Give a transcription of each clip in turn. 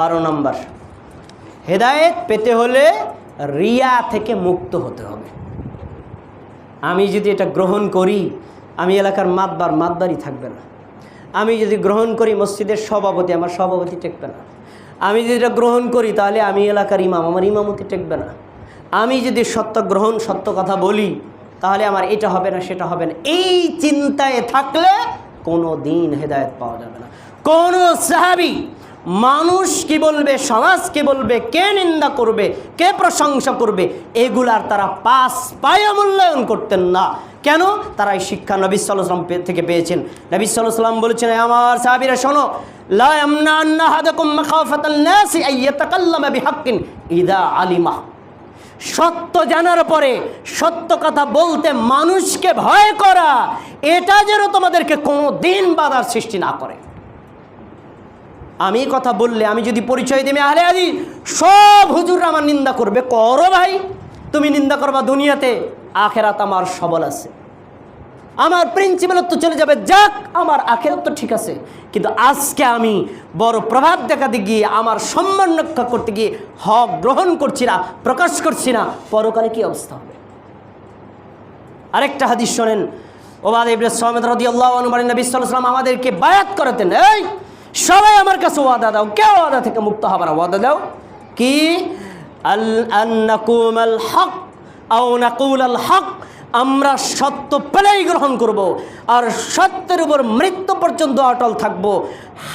বারো নম্বর। হেদায়েত পেতে হলে রিয়া থেকে মুক্ত হতে হবে। আমি যদি এটা গ্রহণ করি, আমি এলাকার মাতবার মাতবারই থাকবে না। আমি যদি গ্রহণ করি, মসজিদের সভাপতি আমার সভাপতি টেকবে না। আমি যদি এটা গ্রহণ করি, তাহলে আমি এলাকার ইমাম, আমার ইমামতি টেকবে না। আমি যদি সত্য গ্রহণ, সত্য কথা বলি, তাহলে আমার এটা হবে না, সেটা হবে না। এই চিন্তায় থাকলে কোনো দিন হেদায়ত পাওয়া যাবে না। কোনো সাহাবি মানুষ কি বলবে, সমাজ কি বলবে, কে নিন্দা করবে, কে প্রশংসা করবে, এগুলার তারা পাস পায়ে মূল্যায়ন করতেন না। কেন? তারা এই শিক্ষা নবী সাল্লাম থেকে পেয়েছেন। নবী সাল্লাম বলেছেন, "এ আমার সাহাবিরা, শোনো আলিমা। সত্য জানার পরে সত্য কথা বলতে মানুষকে ভয় করা, এটা যেন তোমাদেরকে কোনো দিন বাধার সৃষ্টি না করে। আমি কথা বললে আমি যদি পরিচয় দেবে আহলে আদি সব হুজুর আমার নিন্দা করবে। করো ভাই, তুমি নিন্দা করবা দুনিয়াতে, আখেরাত আমার সবল আছে। আমার প্রিন্সিপালত তো চলে যাবে, যাক, আমার আখেরাত তো ঠিক আছে। কিন্তু আজকে আমি বড় প্রভাব দেখাতে গিয়ে, আমার সম্মান রক্ষা করতে গিয়ে, হক গ্রহণ করছি না, প্রকাশ করছি না, পরকালে কি অবস্থা হবে? আরেকটা হাদিস শোনেন ওবাদ ইবনে সামেদ রাদিয়াল্লাহু আনহু বলেন, নবী ওয়াসাল্লাম আমাদেরকে বায়াত করাতেন। এই সবাই আমার কাছে ওয়াদা দাও। কে ওয়াদা থেকে মুক্ত হবে না ওয়াদা দাও? কি? আল হক আও আল হক। আমরা সত্য পেলেই গ্রহণ করব আর সত্যের উপর মৃত্যু পর্যন্ত অটল থাকব।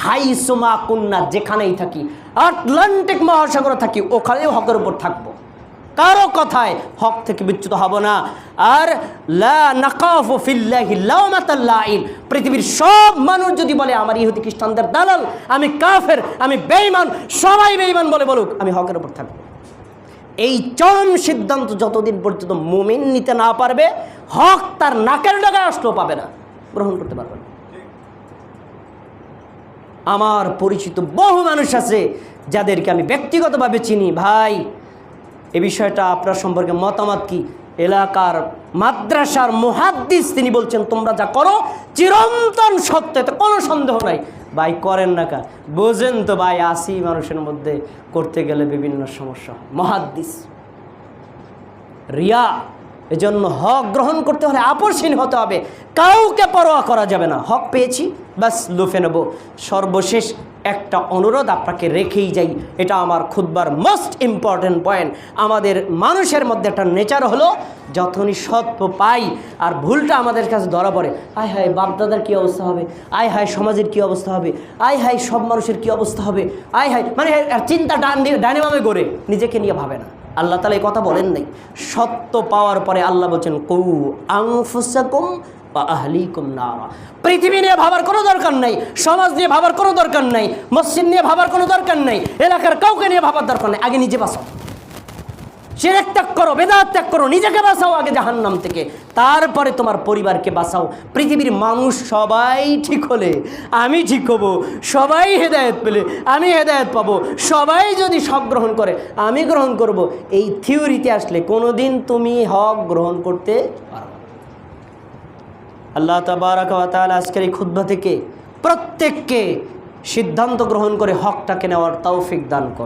হাইসুমা কুন্না যেখানেই থাকি, আটলান্টিক মহাসাগরে থাকি, ওখানেও হকের উপর থাকব। কারও কথায় হক থেকে বিচ্যুত হব না। আর পৃথিবীর সব মানুষ যদি বলে, আমার ইহুদি খ্রিস্টানদের দালাল, আমি কাফের, আমি বেঈমান, সবাই বেঈমান বলে বলুক, আমি হকের উপর থাকব। এই চরম সিদ্ধান্ত যতদিন পর্যন্ত মুমিন নিতে না পারবে, হক তার নাকের ডাগায় আসলেও পাবে না। গ্রহণ করতে পারবে না। আমার পরিচিত বহু মানুষ আছে, যাদেরকে আমি ব্যক্তিগতভাবে চিনি। ভাই এ বিষয়টা আপনার সম্পর্কে মতামত কি? এলাকার মাদ্রাসার মুহাদ্দিস তিনি বলছেন, তোমরা যা করো, চিরন্তন সত্য, এতে কোনো সন্দেহ নাই। ভাই, করেন না কা? বোঝেন তো ভাই, আসি মানুষের মধ্যে করতে গেলে বিভিন্ন সমস্যা। মুহাদ্দিস। রিয়া, এজন্য হক গ্রহণ করতে হলে আপসহীন হতে হবে। কাউকে পরোয়া করা যাবে না। হক পেয়েছি, ব্যাস লুফে নেব। সর্বশেষ একটা অনুরোধ আপনাকে রেখেই যাই। এটা আমার খুদবার মোস্ট ইম্পর্ট্যান্ট পয়েন্ট আমাদের মানুষের মধ্যে একটা নেচার হলো যখনই সত্য পাই আর ভুলটা আমাদের কাছে ধরা পড়ে। আয় হায়, বাপদাদার কী অবস্থা হবে? আয় হায়, সমাজের কী অবস্থা হবে? আয় হায়, সব মানুষের কী অবস্থা হবে? আয় হায় মানে চিন্তা ডান ডানে গড়ে নিজেকে নিয়ে ভাবে না। আল্লাহ তালা এই কথা বলেন নাই। সত্য পাওয়ার পরে আল্লাহ বলছেন, কৌ আংফুসাকুম আহলিকুম নারা। পৃথিবী নিয়ে ভাবার কোনো দরকার নেই, সমাজ নিয়ে ভাবার কোনো দরকার নেই, মসজিদ নিয়ে ভাবার কোনো দরকার নেই, এলাকার কাউকে নিয়ে ভাবার দরকার নেই, আগে নিজে বাঁচাও। শিরেক ত্যাগ করো, বেদাত ত্যাগ করো, নিজেকে বাঁচাও আগে জাহান্নাম থেকে। তারপরে তোমার পরিবারকে বাঁচাও। পৃথিবীর মানুষ সবাই ঠিক হলে আমি ঠিক হব, সবাই হেদায়ত পেলে আমি হেদায়ত পাবো, সবাই যদি সব গ্রহণ করে, আমি গ্রহণ করব। এই থিওরিতে আসলে কোনোদিন তুমি হক গ্রহণ করতে পারো। আল্লাহ তাবারক আজকের এই ক্ষুদ্র থেকে প্রত্যেককে সিদ্ধান্ত গ্রহণ করে হকটাকে নেওয়ার তৌফিক দান করো